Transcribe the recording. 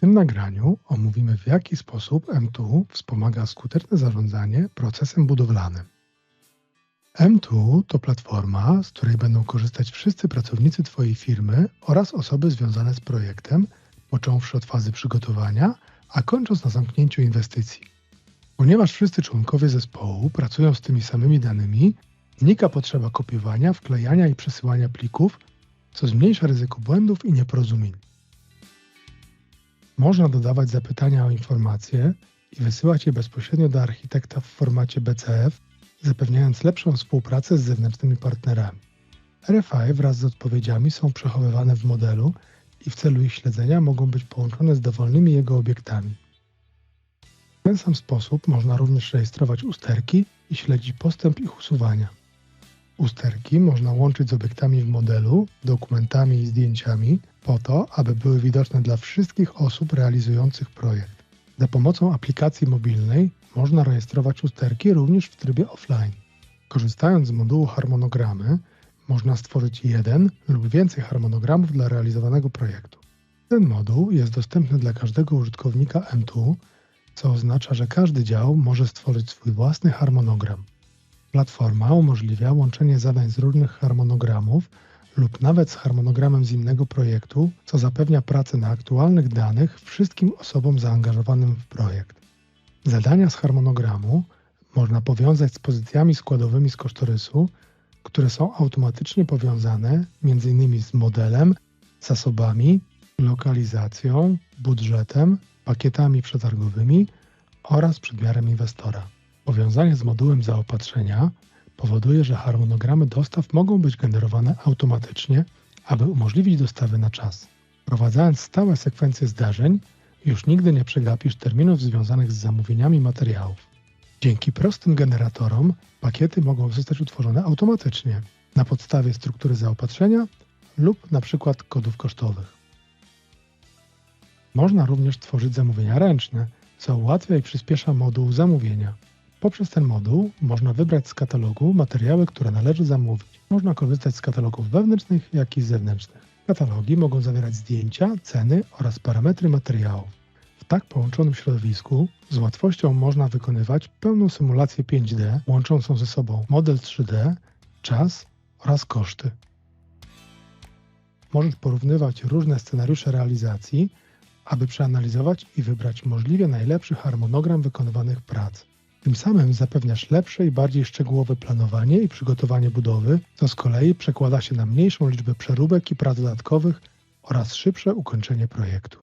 tym nagraniu omówimy w jaki sposób M2 wspomaga skuteczne zarządzanie procesem budowlanym. M2 to platforma, z której będą korzystać wszyscy pracownicy Twojej firmy oraz osoby związane z projektem, począwszy od fazy przygotowania, a kończąc na zamknięciu inwestycji. Ponieważ wszyscy członkowie zespołu pracują z tymi samymi danymi, znika potrzeba kopiowania, wklejania i przesyłania plików, co zmniejsza ryzyko błędów i nieporozumień. Można dodawać zapytania o informacje i wysyłać je bezpośrednio do architekta w formacie BCF, zapewniając lepszą współpracę z zewnętrznymi partnerami. RFI wraz z odpowiedziami są przechowywane w modelu i w celu ich śledzenia mogą być połączone z dowolnymi jego obiektami. W ten sam sposób można również rejestrować usterki i śledzić postęp ich usuwania. Usterki można łączyć z obiektami w modelu, dokumentami i zdjęciami po to, aby były widoczne dla wszystkich osób realizujących projekt. Za pomocą aplikacji mobilnej można rejestrować usterki również w trybie offline. Korzystając z modułu harmonogramy, można stworzyć jeden lub więcej harmonogramów dla realizowanego projektu. Ten moduł jest dostępny dla każdego użytkownika M2, co oznacza, że każdy dział może stworzyć swój własny harmonogram. Platforma umożliwia łączenie zadań z różnych harmonogramów lub nawet z harmonogramem z innego projektu, co zapewnia pracę na aktualnych danych wszystkim osobom zaangażowanym w projekt. Zadania z harmonogramu można powiązać z pozycjami składowymi z kosztorysu, które są automatycznie powiązane m.in. z modelem, zasobami, lokalizacją, budżetem, pakietami przetargowymi oraz przedmiarem inwestora. Powiązanie z modułem zaopatrzenia powoduje, że harmonogramy dostaw mogą być generowane automatycznie, aby umożliwić dostawy na czas. Wprowadzając stałe sekwencje zdarzeń, już nigdy nie przegapisz terminów związanych z zamówieniami materiałów. Dzięki prostym generatorom pakiety mogą zostać utworzone automatycznie na podstawie struktury zaopatrzenia lub przykład kodów kosztowych. Można również tworzyć zamówienia ręczne, co ułatwia i przyspiesza moduł zamówienia. Poprzez ten moduł można wybrać z katalogu materiały, które należy zamówić. Można korzystać z katalogów wewnętrznych, jak i zewnętrznych. Katalogi mogą zawierać zdjęcia, ceny oraz parametry materiałów. W tak połączonym środowisku z łatwością można wykonywać pełną symulację 5D, łączącą ze sobą model 3D, czas oraz koszty. Możesz porównywać różne scenariusze realizacji, aby przeanalizować i wybrać możliwie najlepszy harmonogram wykonywanych prac. Tym samym zapewniasz lepsze i bardziej szczegółowe planowanie i przygotowanie budowy, co z kolei przekłada się na mniejszą liczbę przeróbek i prac dodatkowych oraz szybsze ukończenie projektu.